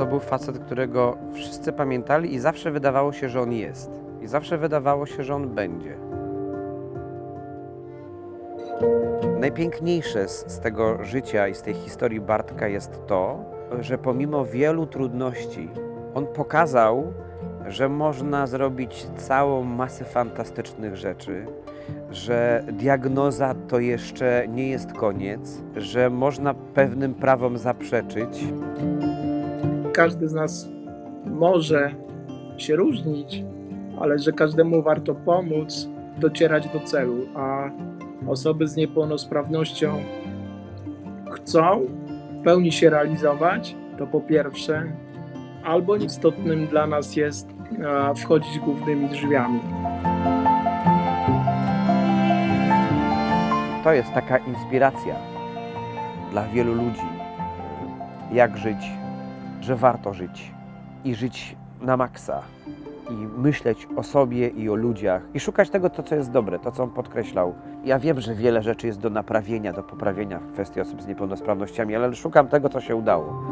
to był facet, którego wszyscy pamiętali i zawsze wydawało się, że on jest. I zawsze wydawało się, że on będzie. Najpiękniejsze z, z tego życia i z tej historii Bartka jest to, że pomimo wielu trudności, on pokazał, że można zrobić całą masę fantastycznych rzeczy, że diagnoza to jeszcze nie jest koniec, że można pewnym prawom zaprzeczyć. Każdy z nas może się różnić, ale że każdemu warto pomóc docierać do celu, a osoby z niepełnosprawnością chcą w pełni się realizować, to po pierwsze, albo istotnym dla nas jest wchodzić głównymi drzwiami. To jest taka inspiracja dla wielu ludzi, jak żyć, że warto żyć i żyć na maksa i myśleć o sobie i o ludziach i szukać tego, to co jest dobre, to co on podkreślał. Ja wiem, że wiele rzeczy jest do naprawienia, do poprawienia w kwestii osób z niepełnosprawnościami, ale szukam tego, co się udało.